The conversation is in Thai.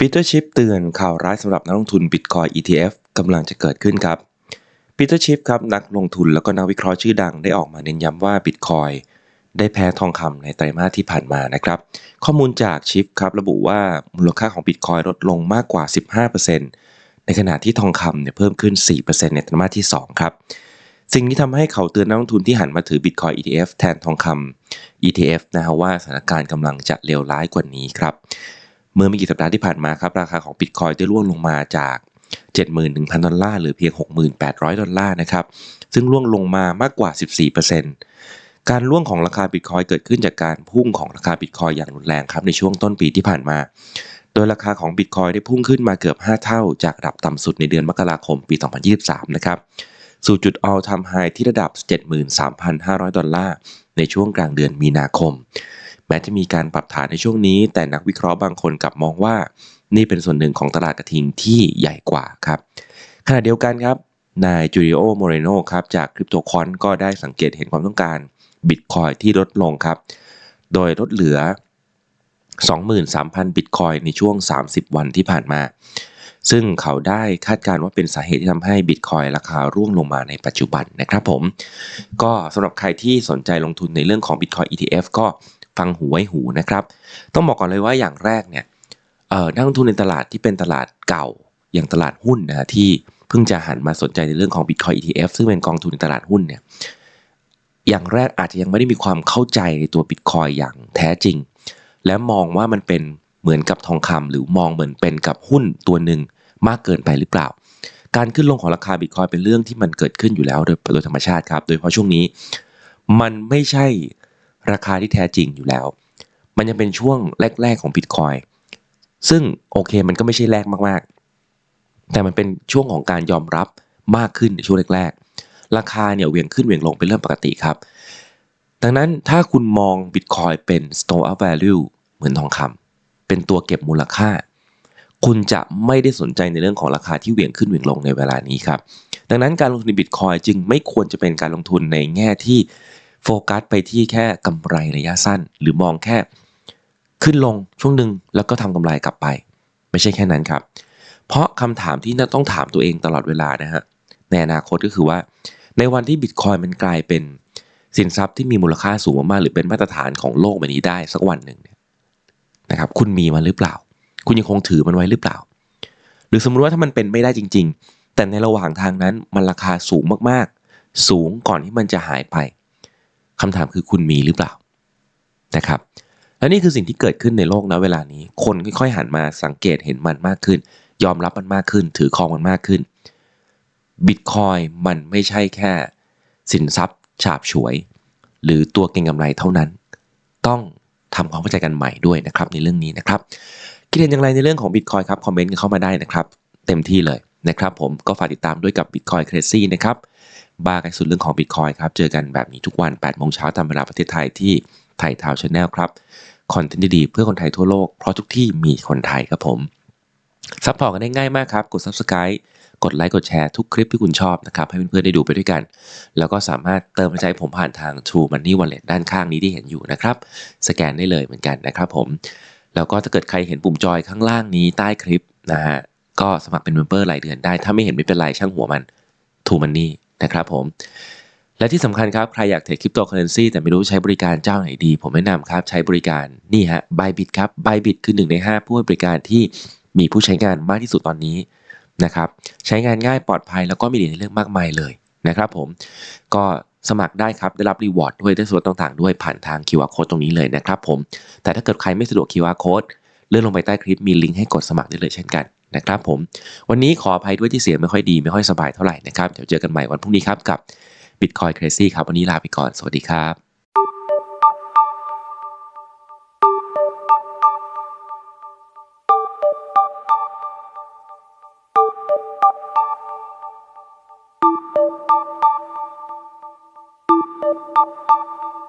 ปีเตอร์ชิปเตือนข่าวร้ายสำหรับนักลงทุน Bitcoin ETF กำลังจะเกิดขึ้นครับปีเตอร์ชิปครับนักลงทุนแล้วก็นักวิเคราะห์ชื่อดังได้ออกมาเน้นย้ำว่า Bitcoin ได้แพ้ทองคำในไตรมาสที่ผ่านมานะครับ ข้อมูลจากชิปครับระบุว่ามูลค่าของ Bitcoin ลดลงมากกว่า 15%ในขณะที่ทองคำเนี่ยเพิ่มขึ้น 4%ในไตรมาสที่ 2 ครับ สิ่งนี้ทำให้เขาเตือนนักลงทุนที่หันมาถือ Bitcoin ETF แทนทองคำ ETF นะฮะว่าสถานการณ์กำลังจะเลวร้ายกว่านี้ครับ เมื่อไม่กี่สัปดาห์ที่ผ่านมาครับราคาของ Bitcoin ได้ร่วงลงมาจาก 71,000 ดอลลาร์หรือเพียง 6,800 ดอลลาร์นะครับ ซึ่งร่วงลงมามากกว่า 14%การร่วงของราคา Bitcoin เกิดขึ้นจากการพุ่งของราคา Bitcoin อย่างรุนแรงครับในช่วงต้นปีที่ผ่านมา โดยราคาของ Bitcoin ได้พุ่งขึ้นมาเกือบ 5 เท่า จากระดับต่ำสุดในเดือนมกราคมปี 2023 นะครับสู่จุด all time high ที่ระดับ 73,500 ดอลลาร์ในช่วงกลางเดือนมีนาคม แม้จะมีการปรับฐานในช่วงนี้ แต่นักวิเคราะห์บางคนกลับมองว่า นี่เป็นส่วนหนึ่งของตลาดกระทิงที่ใหญ่กว่าครับขณะเดียวกันครับนายจูริโอโมเรโนครับจากคริปโตคอนก็ได้สังเกตเห็นความต้องการบิตคอยที่ลดลงครับ โดยลดเหลือ 23,000 บิตคอยในช่วง 30 วันที่ผ่านมา ซึ่งเขาได้คาดการณ์ว่าเป็นสาเหตุที่ทำให้บิตคอยราคาร่วงลงมาในปัจจุบันนะครับผม ก็สำหรับใครที่สนใจลงทุนในเรื่องของ Bitcoin ETF ก็ ฟังหูไว้หูนะครับ ต้องบอกก่อนเลยว่าอย่างแรกเนี่ยนักลงทุนในตลาดที่เป็นตลาดเก่าอย่างตลาดหุ้นนะที่เพิ่งจะหันมาสนใจในเรื่องของ Bitcoin ETF ซึ่งเป็นกองทุนในตลาดหุ้นเนี่ยอย่างแรกอาจจะยังไม่ได้มีความเข้าใจในตัว Bitcoin อย่างแท้จริง และมองว่ามันเป็นเหมือนกับทองคำหรือมองเหมือนเป็นกับหุ้นตัวหนึ่งมากเกินไปหรือเปล่า การขึ้นลงของราคาบิตคอยเป็นเรื่องที่มันเกิดขึ้นอยู่แล้วโดยโดยธรรมชาติครับ โดยเฉพาะช่วงนี้ มันไม่ใช่ ราคาที่แท้จริงอยู่แล้ว มันยังเป็นช่วงแรก ๆของบิตคอยซึ่งโอเคมันก็ไม่ใช่แรกมากๆ แต่มันเป็นช่วงของการยอมรับมากขึ้นในช่วงแรกๆ ราคาเนี่ยเวียงขึ้นเวียงลงเป็นเรื่องปกติครับ ดังนั้นถ้าคุณมองบิตคอยเป็น store of value เหมือนทองคำเป็นตัวเก็บมูลค่า คุณจะไม่ได้สนใจในเรื่องของราคาที่เหวี่ยงขึ้นเหวี่ยงลงในเวลานี้ครับ ดังนั้นการลงทุนในบิตคอยจึงไม่ควรจะเป็นการลงทุนในแง่ที่ โฟกัสไปที่แค่กำไรระยะสั้น หรือมองแค่ขึ้นลงช่วงหนึ่งแล้วก็ทำกำไรกลับไป ไม่ใช่แค่นั้นครับ เพราะคำถามที่น่าต้องถามตัวเองตลอดเวลานะฮะในอนาคตก็คือว่า ในวันที่บิตคอยมันกลายเป็นสินทรัพย์ที่มีมูลค่าสูงมากๆหรือเป็นมาตรฐานของโลกใบนี้ได้สักวันหนึ่งเนี่ยนะครับ คุณมีมันหรือเปล่า คุณยังคงถือมันไว้หรือเปล่า หรือสมมติว่าถ้ามันเป็นไม่ได้จริง ๆ แต่ในระหว่างทางนั้นมันราคาสูงมากๆ สูงก่อนที่มันจะหายไป คำถามคือคุณมีหรือเปล่านะครับและนี่คือสิ่งที่เกิดขึ้นในโลกนะเวลานี้ คนค่อยๆหันมาสังเกตเห็นมันมากขึ้น ยอมรับมันมากขึ้น ถือครองมันมากขึ้นบิตคอยมันไม่ใช่แค่ สินทรัพย์ ฉาบฉวย หรือตัวเก็งกำไรเท่านั้น ต้องทำความเข้าใจกันใหม่ด้วยนะครับในเรื่องนี้นะครับคิดเห็นอย่างไรในเรื่องของ Bitcoin ครับคอมเมนต์เข้ามาได้นะครับ เต็มที่เลยนะครับ ผมก็ฝากติดตามด้วยกับ Bitcoin Crazy นะครับ บ้ากันสุดเรื่องของ Bitcoin ครับ เจอกันแบบนี้ทุกวัน8โมงเช้าตามเวลาประเทศไทยที่ไทยทาวชาแนลครับ คอนเทนต์ดีๆเพื่อคนไทยทั่วโลก เพราะทุกที่มีคนไทยครับผม ซัพพอร์ตกันได้ง่ายมากครับ กด Subscribe กดไลค์กดแชร์ทุกคลิปที่คุณชอบนะครับ ให้เพื่อนๆได้ดูไปด้วยกัน แล้วก็สามารถเติมใจผมผ่านทาง True Money Wallet ด้านข้างนี้ที่เห็นอยู่นะครับ สแกนได้เลยเหมือนกันนะครับผม แล้วก็ถ้าเกิดใครเห็นปุ่มจอยข้างล่างนี้ใต้คลิปนะฮะก็สมัครเป็นเมมเบอร์รายเดือนได้ถ้าไม่เห็นไม่เป็นไรช่างหัวมัน True Money น นะครับผมและที่สำคัญครับ ใครอยากเทรดคริปโตเคอเรนซีแต่ไม่รู้ใช้บริการเจ้าไหนดี ผมแนะนำครับใช้บริการนี่ฮะ Bybit ครับ Bybit คือหนึ่งใน 5 ผู้ให้บริการที่มีผู้ใช้งานมากที่สุดตอนนี้นะครับใช้งานง่ายปลอดภัยแล้วก็มีเหรียญให้เลือกมากมายเลยนะครับผมก็สมัครได้ครับ ได้รับรีวอร์ดด้วยได้ส่วนต่างๆ ด้วยผ่านทาง QR code ตรงนี้เลยนะครับผมแต่ถ้าเกิดใครไม่สะดวก QR code เลื่อนลงไปใต้คลิปมีลิงก์ให้กดสมัครได้เลยเช่นกัน นะครับผม วันนี้ขออภัยด้วยที่เสียงไม่ค่อยดีไม่ค่อยสบายเท่าไหร่นะครับ เดี๋ยวเจอกันใหม่วันพรุ่งนี้ครับกับ Bitcoin Crazy ครับ วันนี้ลาไปก่อน สวัสดีครับ